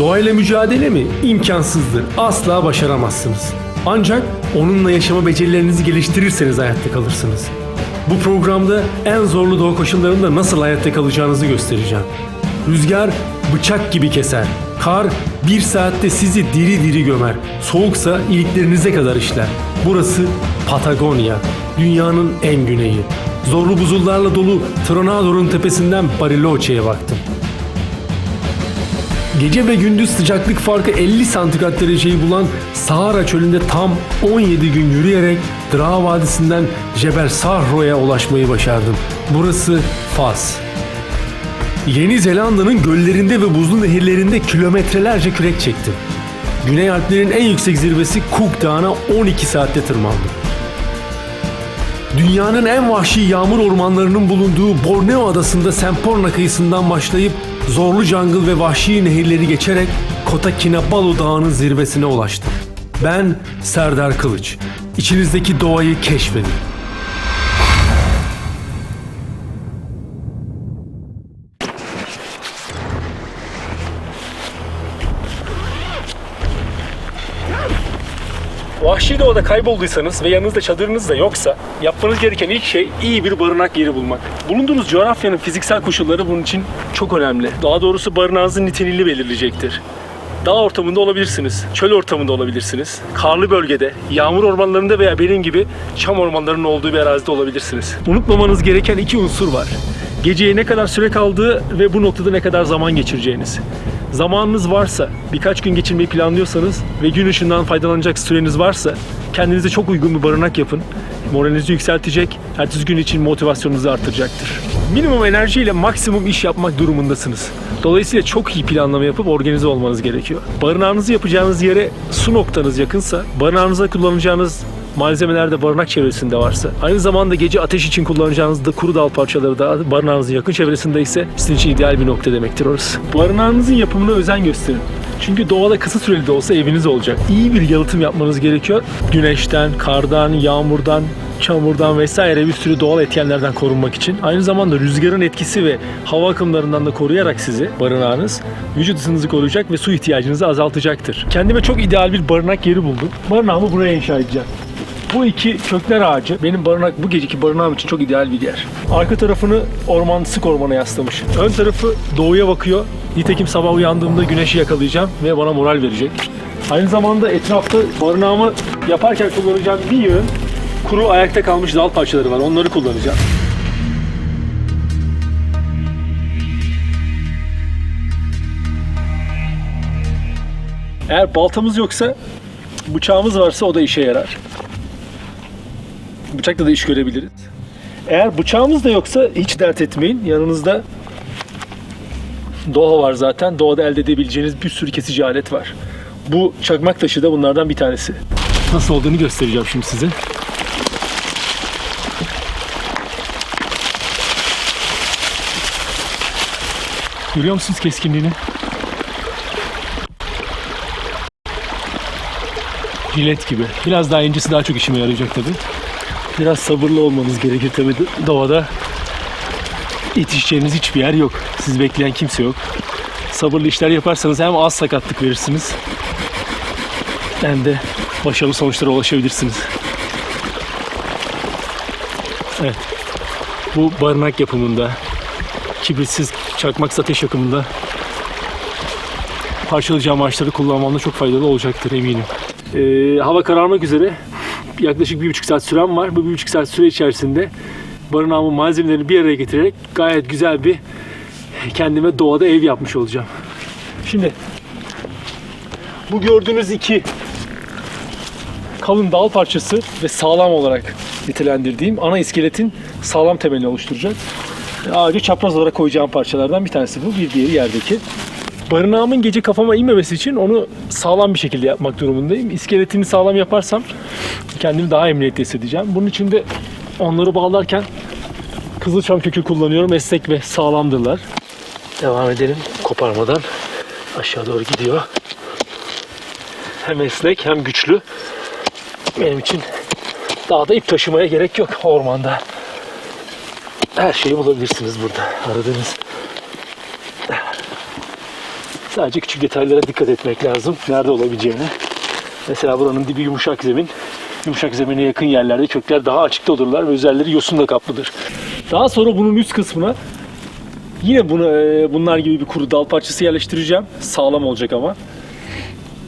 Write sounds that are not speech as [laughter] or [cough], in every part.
Doğayla mücadele mi? İmkansızdır. Asla başaramazsınız. Ancak onunla yaşama becerilerinizi geliştirirseniz hayatta kalırsınız. Bu programda en zorlu doğa koşullarında nasıl hayatta kalacağınızı göstereceğim. Rüzgar bıçak gibi keser. Kar bir saatte sizi diri diri gömer. Soğuksa iliklerinize kadar işler. Burası Patagonya. Dünyanın en güneyi. Zorlu buzullarla dolu Tronador'un tepesinden Bariloche'ye baktım. Gece ve gündüz sıcaklık farkı 50 santigrat dereceyi bulan Sahara çölünde tam 17 gün yürüyerek Dra Vadisi'nden Cebel Sahro'ya ulaşmayı başardım. Burası Fas. Yeni Zelanda'nın göllerinde ve buzlu nehirlerinde kilometrelerce kürek çektim. Güney Alplerin en yüksek zirvesi Cook Dağı'na 12 saatte tırmandım. Dünyanın en vahşi yağmur ormanlarının bulunduğu Borneo adasında Semporna kıyısından başlayıp zorlu jungle ve vahşi nehirleri geçerek Kota Kinabalu Dağı'nın zirvesine ulaştım. Ben Serdar Kılıç. İçinizdeki doğayı keşfedin. Doğada kaybolduysanız ve yanınızda çadırınız da yoksa yapmanız gereken ilk şey iyi bir barınak yeri bulmak. Bulunduğunuz coğrafyanın fiziksel koşulları bunun için çok önemli. Daha doğrusu barınağınızın niteliğini belirleyecektir. Dağ ortamında olabilirsiniz, çöl ortamında olabilirsiniz, karlı bölgede, yağmur ormanlarında veya benim gibi çam ormanlarının olduğu bir arazide olabilirsiniz. Unutmamanız gereken iki unsur var. Geceye ne kadar süre kaldığı ve bu noktada ne kadar zaman geçireceğiniz. Zamanınız varsa, birkaç gün geçirmeyi planlıyorsanız ve gün ışığından faydalanacak süreniz varsa kendinize çok uygun bir barınak yapın. Moralinizi yükseltecek, ertesi gün için motivasyonunuzu artıracaktır. Minimum enerjiyle maksimum iş yapmak durumundasınız. Dolayısıyla çok iyi planlama yapıp organize olmanız gerekiyor. Barınağınızı yapacağınız yere su noktanız yakınsa, barınağınıza kullanacağınız malzemeler de barınak çevresinde varsa, aynı zamanda gece ateş için kullanacağınız da kuru dal parçaları da barınağınızın yakın çevresinde ise sizin için ideal bir nokta demektir orası. Barınağınızın yapımına özen gösterin. Çünkü doğada kısa süreli de olsa eviniz olacak. İyi bir yalıtım yapmanız gerekiyor. Güneşten, kardan, yağmurdan, çamurdan vesaire bir sürü doğal etkenlerden korunmak için. Aynı zamanda rüzgarın etkisi ve hava akımlarından da koruyarak sizi barınağınız vücut ısınızı koruyacak ve su ihtiyacınızı azaltacaktır. Kendime çok ideal bir barınak yeri buldum. Barınağımı buraya inşa edeceğim. Bu iki kökler ağacı benim barınak bu geceki barınağım için çok ideal bir yer. Arka tarafını orman sık ormana yaslamış. Ön tarafı doğuya bakıyor. Nitekim sabah uyandığımda güneşi yakalayacağım ve bana moral verecek. Aynı zamanda etrafta barınağımı yaparken kullanacağım bir yığın kuru ayakta kalmış dal parçaları var. Onları kullanacağım. Eğer baltamız yoksa bıçağımız varsa o da işe yarar. Bıçakla da iş görebiliriz. Eğer bıçağımız da yoksa hiç dert etmeyin. Yanınızda doğa var zaten. Doğada elde edebileceğiniz bir sürü kesici alet var. Bu çakmak taşı da bunlardan bir tanesi. Nasıl olduğunu göstereceğim şimdi size. Görüyor musunuz keskinliğini? Jilet gibi. Biraz daha incesi daha çok işime yarayacak tabii. Biraz sabırlı olmanız gerekir tabii doğada. Yetişeceğiniz hiçbir yer yok. Siz bekleyen kimse yok. Sabırlı işler yaparsanız hem az sakatlık verirsiniz hem de başarılı sonuçlara ulaşabilirsiniz. Evet. Bu barınak yapımında, kibritsiz çakmak ateş yakımında parçalayacağım ağaçları kullanmamda çok faydalı olacaktır eminim. Ee, hava kararmak üzere yaklaşık bir buçuk saat sürem var. Bu bir buçuk saat süre içerisinde barınağımın malzemelerini bir araya getirerek gayet güzel bir kendime doğada ev yapmış olacağım. Şimdi bu gördüğünüz iki kalın dal parçası ve sağlam olarak nitelendirdiğim ana iskeletin sağlam temelini oluşturacak. Ağacı çapraz olarak koyacağım parçalardan bir tanesi bu. Bir diğeri yerdeki. Barınağımın gece kafama inmemesi için onu sağlam bir şekilde yapmak durumundayım. İskeletini sağlam yaparsam kendimi daha emniyetli hissedeceğim. Bunun için de onları bağlarken kızılçam kökü kullanıyorum. Esnek ve sağlamdırlar. Devam edelim koparmadan. Aşağı doğru gidiyor. Hem esnek hem güçlü. Benim için daha da ip taşımaya gerek yok ormanda. Her şeyi bulabilirsiniz burada aradığınız. Sadece küçük detaylara dikkat etmek lazım. Nerede olabileceğine. Mesela buranın dibi yumuşak zemin. Yumuşak zemine yakın yerlerde kökler daha açıkta olurlar ve üzerleri yosunla kaplıdır. Daha sonra bunun üst kısmına yine bunu, e, bunlar gibi bir kuru dal parçası yerleştireceğim. Sağlam olacak ama.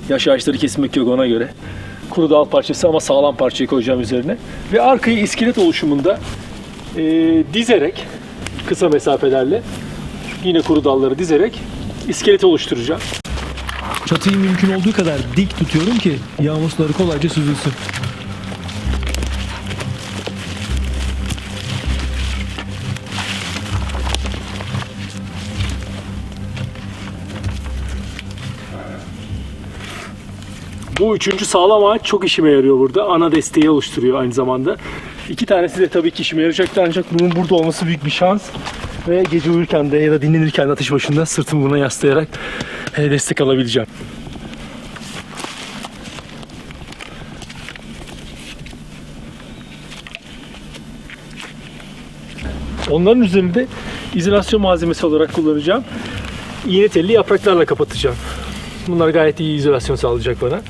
Yaş ağaçları kesmek yok ona göre. Kuru dal parçası ama sağlam parçayı koyacağım üzerine. Ve arkayı iskelet oluşumunda e, dizerek kısa mesafelerle yine kuru dalları dizerek iskeleti oluşturacağım. Çatıyı mümkün olduğu kadar dik tutuyorum ki yağmur suları kolayca süzülsün. Bu üçüncü sağlam ağaç çok işime yarıyor burada. Ana desteği oluşturuyor aynı zamanda. İki tanesi de tabii ki işime yarayacaktı ancak bunun burada olması büyük bir şans. Ve gece uyurken de ya da dinlenirken de ateş başında sırtımı buna yaslayarak e, destek alabileceğim. Onların üzerinde izolasyon malzemesi olarak kullanacağım. İğne telli yapraklarla kapatacağım. Bunlar gayet iyi izolasyon sağlayacak bana.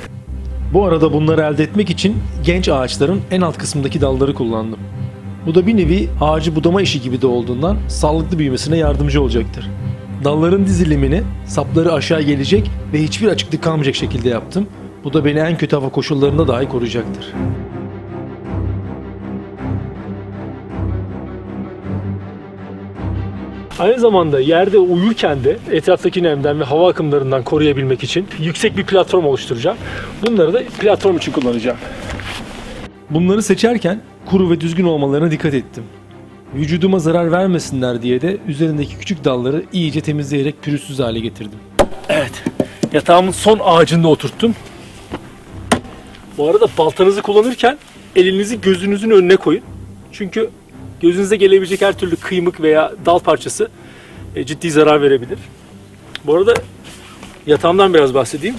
Bu arada bunları elde etmek için genç ağaçların en alt kısmındaki dalları kullandım. Bu da bir nevi ağacı budama işi gibi de olduğundan sağlıklı büyümesine yardımcı olacaktır. Dalların dizilimini sapları aşağı gelecek ve hiçbir açıklık kalmayacak şekilde yaptım. Bu da beni en kötü hava koşullarında dahi koruyacaktır. Aynı zamanda yerde uyurken de etraftaki nemden ve hava akımlarından koruyabilmek için yüksek bir platform oluşturacağım. Bunları da platform için kullanacağım. Bunları seçerken kuru ve düzgün olmalarına dikkat ettim. Vücuduma zarar vermesinler diye de üzerindeki küçük dalları iyice temizleyerek pürüzsüz hale getirdim. Evet. Yatağımın son ağacında oturttum. Bu arada baltanızı kullanırken elinizi gözünüzün önüne koyun. Çünkü gözünüze gelebilecek her türlü kıymık veya dal parçası e, ciddi zarar verebilir. Bu arada yatağımdan biraz bahsedeyim.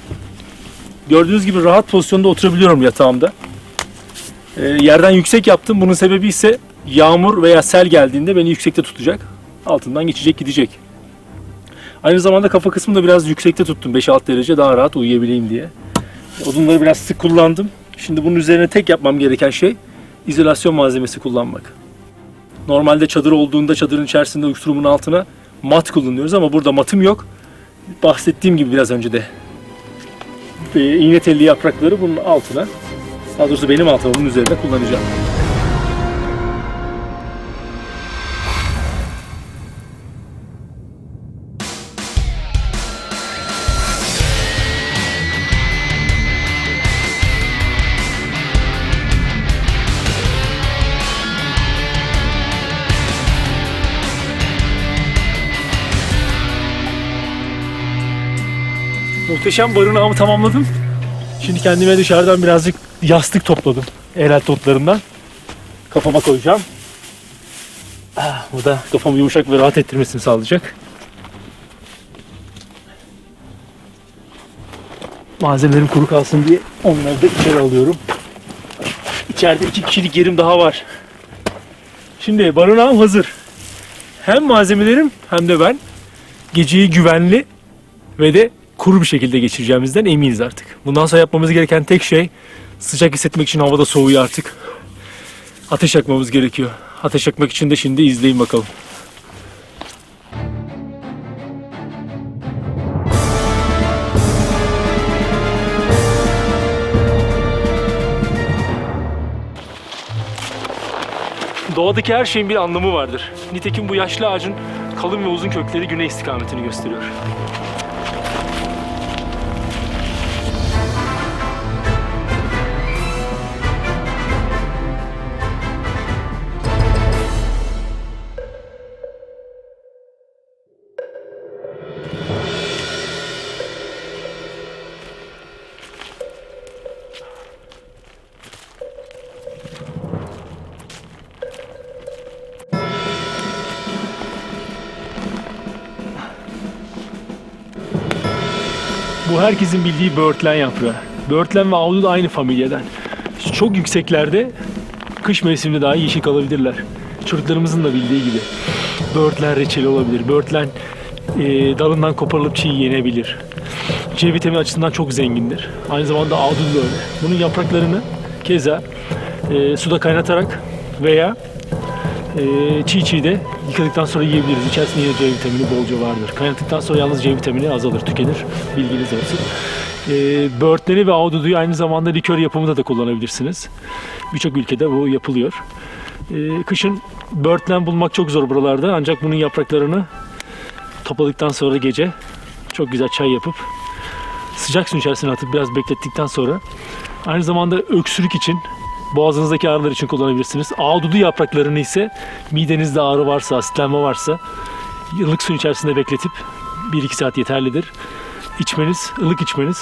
Gördüğünüz gibi rahat pozisyonda oturabiliyorum yatağımda. E, yerden yüksek yaptım. Bunun sebebi ise yağmur veya sel geldiğinde beni yüksekte tutacak. Altından geçecek gidecek. Aynı zamanda kafa kısmını da biraz yüksekte tuttum. 5-6 derece daha rahat uyuyabileyim diye. Odunları biraz sık kullandım. Şimdi bunun üzerine tek yapmam gereken şey izolasyon malzemesi kullanmak. Normalde çadır olduğunda çadırın içerisinde uyuşturumun altına mat kullanıyoruz ama burada matım yok. Bahsettiğim gibi biraz önce de e, iğne telli yaprakları bunun altına daha doğrusu benim altıma bunun üzerine kullanacağım. Muhteşem barınağımı tamamladım. Şimdi kendime dışarıdan birazcık yastık topladım. Elal toplarından. Kafama koyacağım. Ah, bu da kafamı yumuşak ve rahat ettirmesini sağlayacak. Malzemelerim kuru kalsın diye onları da içeri alıyorum. İçeride iki kişilik yerim daha var. Şimdi barınağım hazır. Hem malzemelerim hem de ben geceyi güvenli ve de kuru bir şekilde geçireceğimizden eminiz artık. Bundan sonra yapmamız gereken tek şey sıcak hissetmek için havada soğuyor artık. Ateş yakmamız gerekiyor. Ateş yakmak için de şimdi izleyin bakalım. Doğadaki her şeyin bir anlamı vardır. Nitekim bu yaşlı ağacın kalın ve uzun kökleri güney istikametini gösteriyor. Herkesin bildiği böğürtlen yaprağı. Böğürtlen ve da aynı familyadan. Çok yükseklerde kış mevsiminde daha yeşil kalabilirler. Çocuklarımızın da bildiği gibi. Böğürtlen reçeli olabilir. Böğürtlen e, dalından koparılıp çiğ yenebilir. C vitamini açısından çok zengindir. Aynı zamanda ahududu da öyle. Bunun yapraklarını keza e, suda kaynatarak veya e, çiğ çiğ de yıkadıktan sonra yiyebiliriz. İçerisinde yine C vitamini bolca vardır. Kaynattıktan sonra yalnız C vitamini azalır, tükenir. Bilginiz olsun. E, böğürtleri ve ahududuyu aynı zamanda likör yapımında da kullanabilirsiniz. Birçok ülkede bu yapılıyor. E, kışın böğürtlen bulmak çok zor buralarda ancak bunun yapraklarını topladıktan sonra gece çok güzel çay yapıp sıcak suyun içerisine atıp biraz beklettikten sonra aynı zamanda öksürük için boğazınızdaki ağrılar için kullanabilirsiniz. Ahududu yapraklarını ise midenizde ağrı varsa, asitlenme varsa ılık suyun içerisinde bekletip 1-2 saat yeterlidir. İçmeniz, ılık içmeniz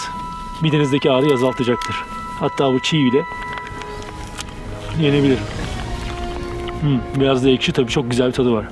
midenizdeki ağrıyı azaltacaktır. Hatta bu çiğ bile yenebilir. Hmm, biraz da ekşi tabii çok güzel bir tadı var.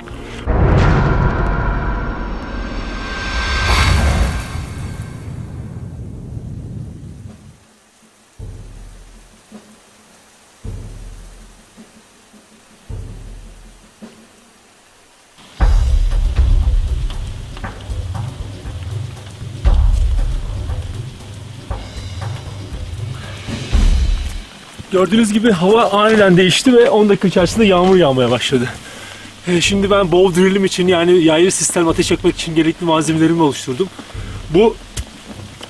Gördüğünüz gibi hava aniden değişti ve 10 dakika içerisinde yağmur yağmaya başladı. Ee, Şimdi ben bow drill'im için yani yaylı sistem ateş yakmak için gerekli malzemelerimi oluşturdum. Bu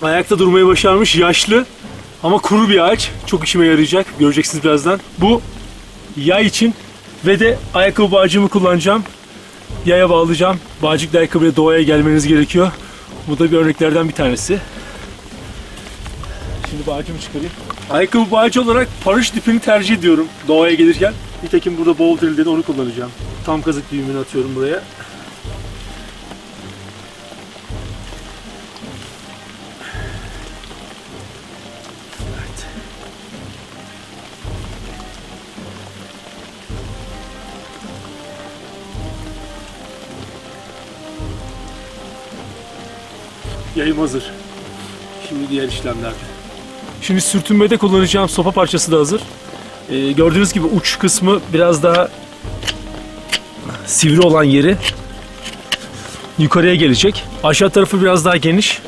ayakta durmayı başarmış yaşlı ama kuru bir ağaç. Çok işime yarayacak. Göreceksiniz birazdan. Bu yay için ve de ayakkabı bağcığımı kullanacağım. Yaya bağlayacağım. Bağcıklı ayakkabıyla doğaya gelmeniz gerekiyor. Bu da bir örneklerden bir tanesi. Şimdi bağcımı çıkarayım. Ayakkabı bağcı olarak paraşüt ipini tercih ediyorum doğaya gelirken. Nitekim burada bow drill'de de onu kullanacağım. Tam kazık düğümünü atıyorum buraya. Yayım hazır. Şimdi diğer işlemlerde. Şimdi sürtünmede kullanacağım sopa parçası da hazır. Ee, gördüğünüz gibi uç kısmı biraz daha sivri olan yeri yukarıya gelecek. Aşağı tarafı biraz daha geniş.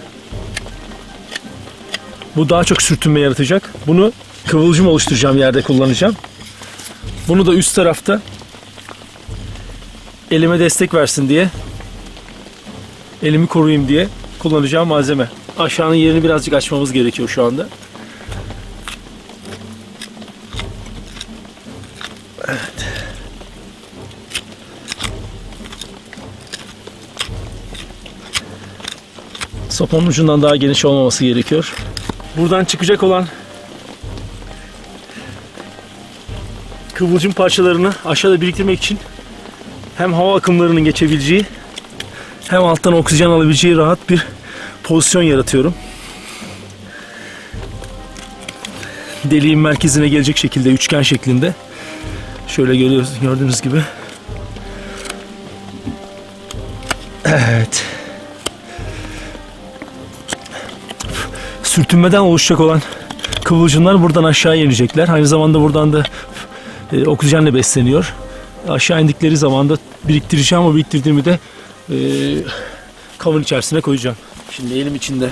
Bu daha çok sürtünme yaratacak. Bunu kıvılcım oluşturacağım yerde kullanacağım. Bunu da üst tarafta elime destek versin diye elimi koruyayım diye kullanacağım malzeme. Aşağının yerini birazcık açmamız gerekiyor şu anda. Sopanın ucundan daha geniş olmaması gerekiyor. Buradan çıkacak olan kıvılcım parçalarını aşağıda biriktirmek için hem hava akımlarının geçebileceği hem alttan oksijen alabileceği rahat bir pozisyon yaratıyorum. Deliğin merkezine gelecek şekilde üçgen şeklinde. Şöyle görüyoruz, gördüğünüz gibi. Evet. Sürtünmeden oluşacak olan kıvılcımlar buradan aşağı inecekler. Aynı zamanda buradan da e, oksijenle besleniyor. Aşağı indikleri zaman da biriktireceğim. O biriktirdiğimi de e, kavun içerisine koyacağım. Şimdi elim içinde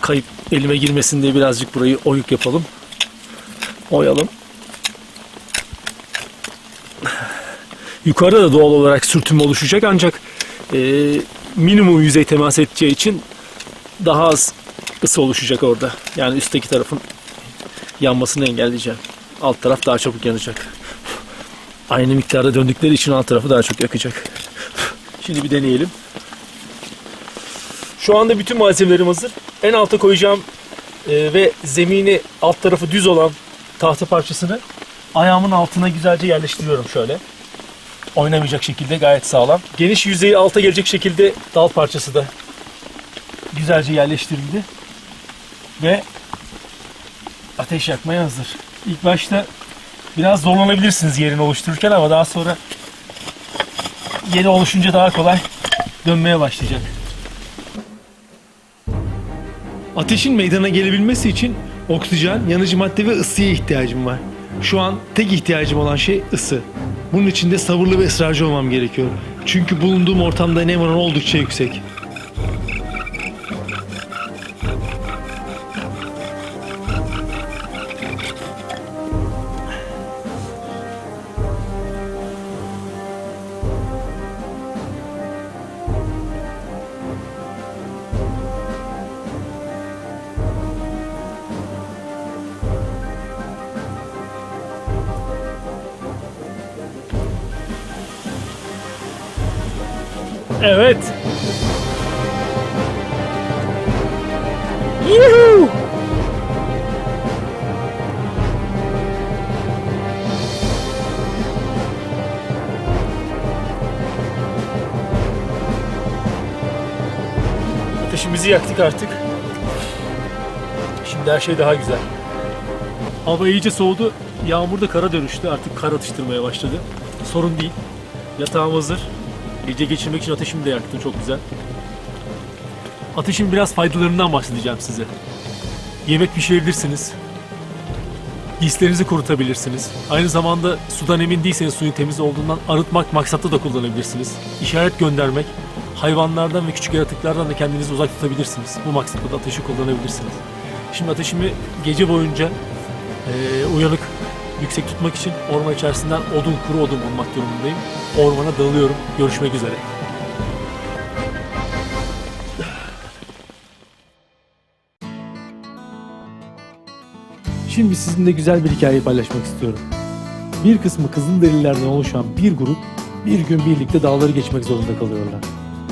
kayıp elime girmesin diye birazcık burayı oyuk yapalım. Oyalım. Yukarıda da doğal olarak sürtünme oluşacak ancak e, minimum yüzey temas edeceği için daha az ısı oluşacak orada. Yani üstteki tarafın yanmasını engelleyeceğim. Alt taraf daha çabuk yanacak. Aynı miktarda döndükleri için alt tarafı daha çok yakacak. Şimdi bir deneyelim. Şu anda bütün malzemelerim hazır. En alta koyacağım e, ve zemini alt tarafı düz olan tahta parçasını ayağımın altına güzelce yerleştiriyorum şöyle. Oynamayacak şekilde gayet sağlam. Geniş yüzeyi alta gelecek şekilde dal parçası da güzelce yerleştirildi. Ve ateş yakmaya hazır. İlk başta biraz zorlanabilirsiniz yerini oluştururken ama daha sonra yeri oluşunca daha kolay dönmeye başlayacak. Ateşin meydana gelebilmesi için oksijen, yanıcı madde ve ısıya ihtiyacım var. Şu an tek ihtiyacım olan şey ısı. Bunun için de sabırlı ve ısrarcı olmam gerekiyor. Çünkü bulunduğum ortamda nem oranı oldukça yüksek. Evet. Yuhuu! Ateşimizi yaktık artık. Şimdi her şey daha güzel. Hava iyice soğudu. Yağmur da kara dönüştü. Artık kar atıştırmaya başladı. Sorun değil. Yatağım hazır. Gece geçirmek için ateşimi de yaktım. Çok güzel. Ateşin biraz faydalarından bahsedeceğim size. Yemek pişirebilirsiniz. Giysilerinizi kurutabilirsiniz. Aynı zamanda sudan emin değilseniz suyun temiz olduğundan arıtmak maksatlı da kullanabilirsiniz. İşaret göndermek, hayvanlardan ve küçük yaratıklardan da kendinizi uzak tutabilirsiniz. Bu maksatla da ateşi kullanabilirsiniz. Şimdi ateşimi gece boyunca eee, uyanık, yüksek tutmak için orman içerisinden odun, kuru odun bulmak durumundayım. Ormana dalıyorum. Görüşmek üzere. Şimdi sizinle güzel bir hikaye paylaşmak istiyorum. Bir kısmı Kızılderililerden oluşan bir grup bir gün birlikte dağları geçmek zorunda kalıyorlar.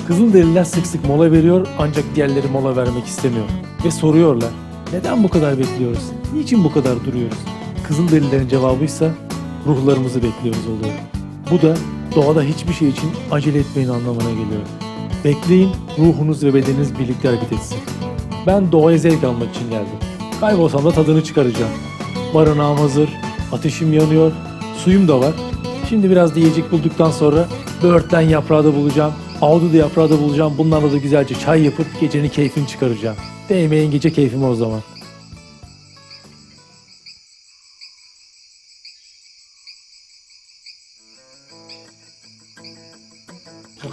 Kızılderililer sık sık mola veriyor ancak diğerleri mola vermek istemiyor. Ve soruyorlar. Neden bu kadar bekliyoruz? Niçin bu kadar duruyoruz? Kızılderililerin cevabı ise ruhlarımızı bekliyoruz oluyor. Bu da doğada hiçbir şey için acele etmeyin anlamına geliyor. Bekleyin, ruhunuz ve bedeniniz birlikte hareket etsin. Ben doğaya zevk almak için geldim. Kaybolsam da tadını çıkaracağım. Barınağım hazır, ateşim yanıyor, suyum da var. Şimdi biraz da yiyecek bulduktan sonra böğürtlen yaprağı da bulacağım, ahududu yaprağı da bulacağım. Bunlarla da güzelce çay yapıp gecenin keyfini çıkaracağım. Değmeyin gece keyfime o zaman.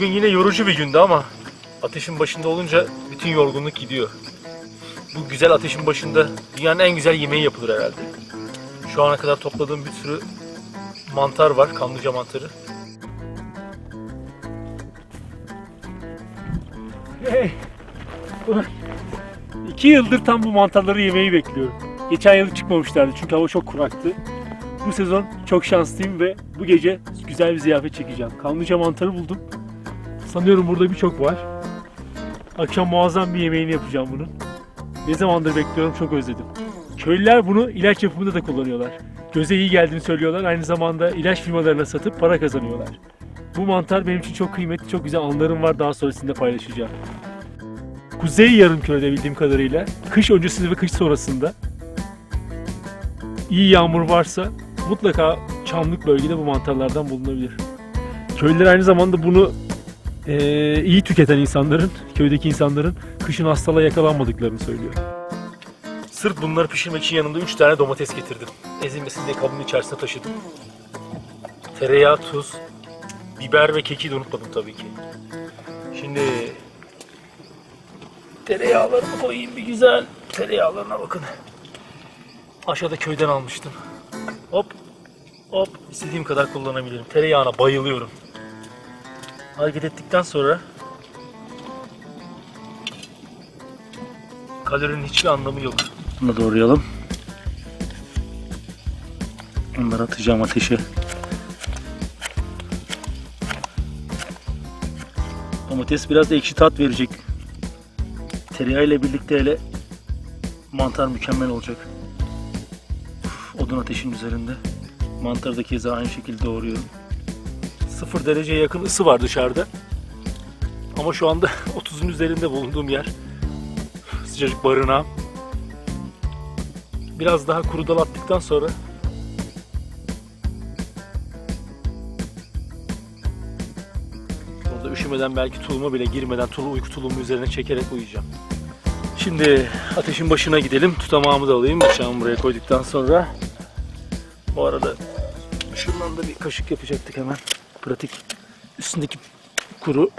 Bugün yine yorucu bir gündü ama ateşin başında olunca bütün yorgunluk gidiyor. Bu güzel ateşin başında dünyanın en güzel yemeği yapılır herhalde. Şu ana kadar topladığım bir sürü mantar var, kanlıca mantarı. Hey! İki yıldır tam bu mantarları yemeyi bekliyorum. Geçen yıl çıkmamışlardı çünkü hava çok kuraktı. Bu sezon çok şanslıyım ve bu gece güzel bir ziyafet çekeceğim. Kanlıca mantarı buldum. Sanıyorum burada birçok var. Akşam muazzam bir yemeğini yapacağım bunun. Ne zamandır bekliyorum çok özledim. Köylüler bunu ilaç yapımında da kullanıyorlar. Göze iyi geldiğini söylüyorlar. Aynı zamanda ilaç firmalarına satıp para kazanıyorlar. Bu mantar benim için çok kıymetli, çok güzel anılarım var. Daha sonra sizinle paylaşacağım. Kuzey Yarımküre'de bildiğim kadarıyla kış öncesinde ve kış sonrasında iyi yağmur varsa mutlaka çamlık bölgede bu mantarlardan bulunabilir. Köylüler aynı zamanda bunu eee, iyi tüketen insanların, köydeki insanların kışın hastalığa yakalanmadıklarını söylüyor. Sırf bunları pişirmek için yanımda 3 tane domates getirdim. Ezilmesin diye kabın içerisine taşıdım. Tereyağı, tuz, biber ve keki de unutmadım tabii ki. Şimdi tereyağlarımı koyayım bir güzel. Tereyağlarına bakın. Aşağıda köyden almıştım. Hop hop istediğim kadar kullanabilirim. Tereyağına bayılıyorum. Hareket ettikten sonra kalorinin hiçbir anlamı yok. Bunu doğrayalım. Onları atacağım ateşe. Domates biraz ekşi tat verecek. Tereyağı ile birlikte hele mantar mükemmel olacak. Uf, Odun ateşin üzerinde. Mantarı da keza aynı şekilde doğruyorum. Sıfır dereceye yakın ısı var dışarıda. Ama şu anda [laughs] 30'un üzerinde bulunduğum yer. Sıcacık barınağım. Biraz daha kuru dal attıktan sonra Orada üşümeden belki tuluma bile girmeden tulu uyku tulumu üzerine çekerek uyuyacağım. Şimdi ateşin başına gidelim. Tutamağımı da alayım. Bıçağımı buraya koyduktan sonra. Bu arada şundan da bir kaşık yapacaktık hemen. Pratik. Üstündeki kuru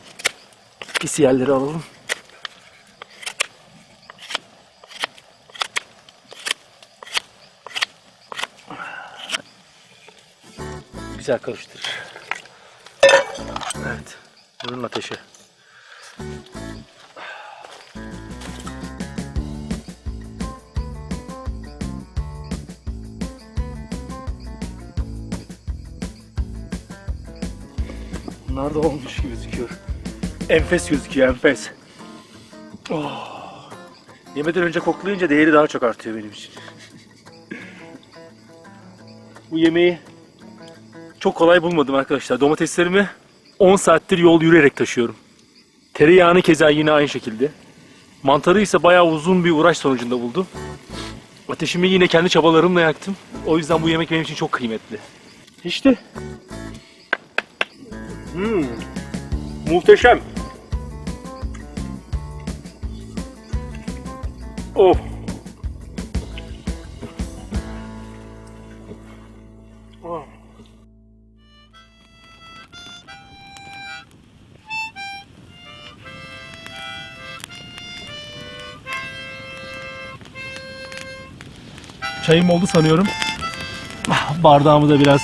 pis yerleri alalım. Güzel karıştır. Evet. Bunun ateşi. Bunlar da olmuş gözüküyor. Enfes gözüküyor, enfes. Oh. Yemeden önce koklayınca değeri daha çok artıyor benim için. Bu yemeği çok kolay bulmadım arkadaşlar. Domateslerimi 10 saattir yol yürüyerek taşıyorum. Tereyağını keza yine aynı şekilde. Mantarı ise bayağı uzun bir uğraş sonucunda buldum. Ateşimi yine kendi çabalarımla yaktım. O yüzden bu yemek benim için çok kıymetli. İşte. Hmm. Muhteşem. Oh. Oh. Çayım oldu sanıyorum. Ah, Bardağımı da biraz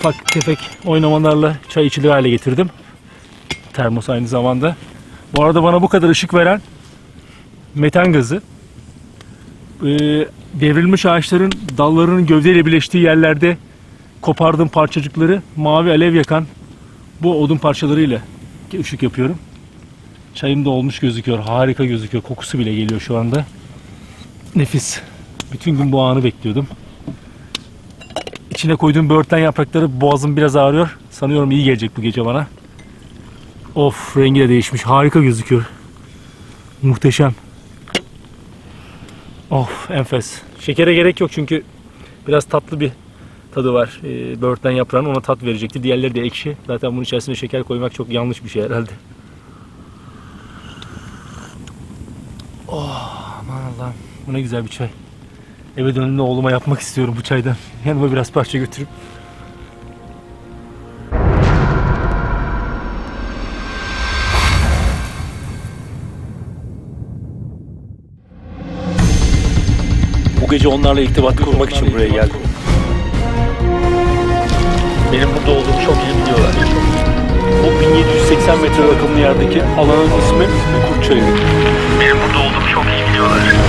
ufak tefek oynamalarla çay içilir hale getirdim. Termos aynı zamanda. Bu arada bana bu kadar ışık veren metan gazı. Ee, devrilmiş ağaçların dallarının gövdeyle birleştiği yerlerde kopardığım parçacıkları mavi alev yakan bu odun parçalarıyla ışık yapıyorum. Çayım da olmuş gözüküyor. Harika gözüküyor. Kokusu bile geliyor şu anda. Nefis. Bütün gün bu anı bekliyordum. İçine koyduğum böğürtlen yaprakları boğazım biraz ağrıyor. Sanıyorum iyi gelecek bu gece bana. Of rengi de değişmiş. Harika gözüküyor. Muhteşem. Of enfes. Şekere gerek yok çünkü biraz tatlı bir tadı var. Ee, böğürtlen yaprağının ona tat verecekti. Diğerleri de ekşi. Zaten bunun içerisine şeker koymak çok yanlış bir şey herhalde. Oh aman Allah'ım. Bu ne güzel bir çay. Eve döndüğümde oğluma yapmak istiyorum bu çaydan. Yanıma biraz parça götürüp. Bu gece onlarla irtibat kurmak için buraya geldim. Benim burada olduğumu çok iyi biliyorlar. Bu 1780 metre rakımlı yerdeki alanın ismi Kurt Çayırı. Benim burada olduğumu çok iyi biliyorlar.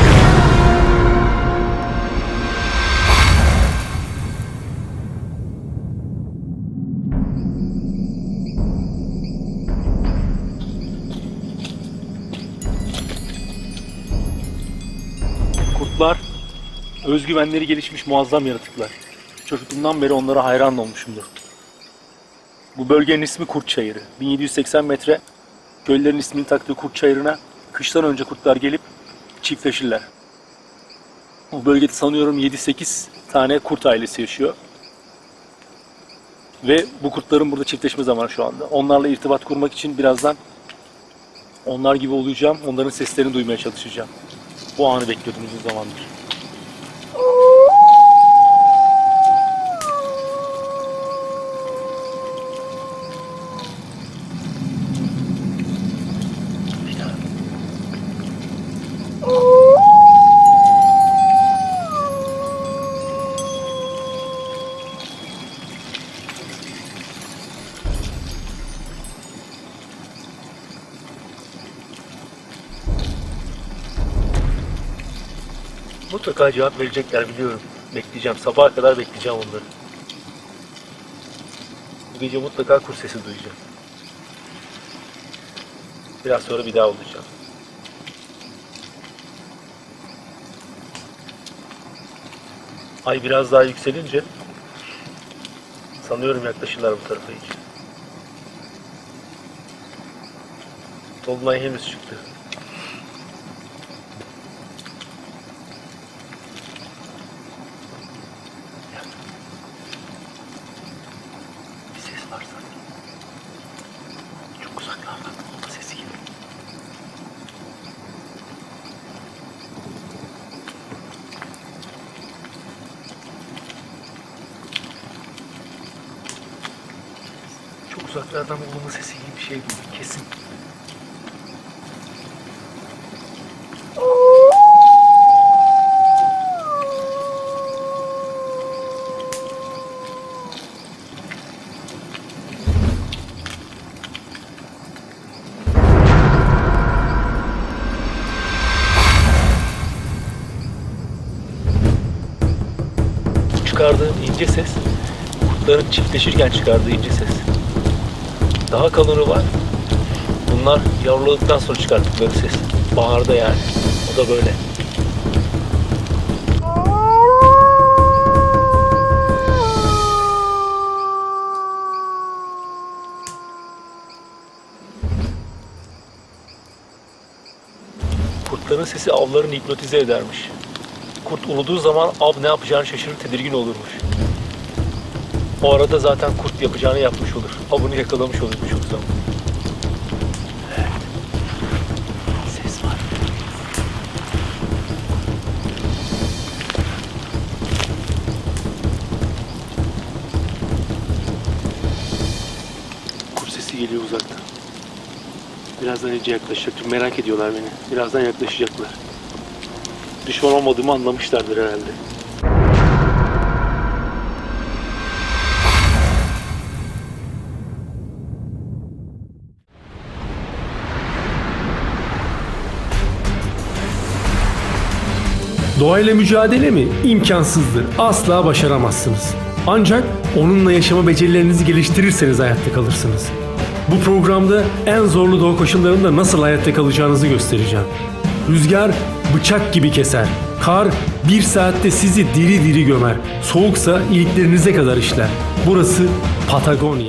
Özgüvenleri gelişmiş muazzam yaratıklar. Çocukluğumdan beri onlara hayran olmuşumdur. Bu bölgenin ismi Kurt Çayırı. 1780 metre göllerin ismini taktığı Kurt Çayırı'na kıştan önce kurtlar gelip çiftleşirler. Bu bölgede sanıyorum 7-8 tane kurt ailesi yaşıyor. Ve bu kurtların burada çiftleşme zamanı şu anda. Onlarla irtibat kurmak için birazdan onlar gibi olacağım. Onların seslerini duymaya çalışacağım. Bu anı bekliyordum uzun zamandır. Mutlaka cevap verecekler biliyorum. Bekleyeceğim. Sabaha kadar bekleyeceğim onları. Bu gece mutlaka kuş sesi duyacağım. Biraz sonra bir daha olacağım. Ay biraz daha yükselince sanıyorum yaklaşırlar bu tarafa hiç. Dolunay henüz çıktı. Bir ses var sanki. Çok uzaklardan olma sesi geliyor. Çok uzaklardan bulunma sesi gibi bir şey bu. Kesin. Çıkardığım ince ses kurtların çiftleşirken çıkardığı ince ses. Daha kalını var. Bunlar yavruladıktan sonra çıkarttıkları ses. Baharda yani. O da böyle. Kurtların sesi avlarını hipnotize edermiş. Kurt uluduğu zaman av ne yapacağını şaşırır, tedirgin olurmuş. O arada zaten kurt yapacağını yapmış olur. Avını yakalamış olur birçok zaman. Geliyor uzaktan. Birazdan iyice yaklaşacak. Merak ediyorlar beni. Birazdan yaklaşacaklar. Düşman olmadığımı anlamışlardır herhalde. Doğayla mücadele mi? İmkansızdır. Asla başaramazsınız. Ancak onunla yaşama becerilerinizi geliştirirseniz hayatta kalırsınız. Bu programda en zorlu doğa koşullarında nasıl hayatta kalacağınızı göstereceğim. Rüzgar bıçak gibi keser. Kar bir saatte sizi diri diri gömer. Soğuksa iliklerinize kadar işler. Burası Patagonya.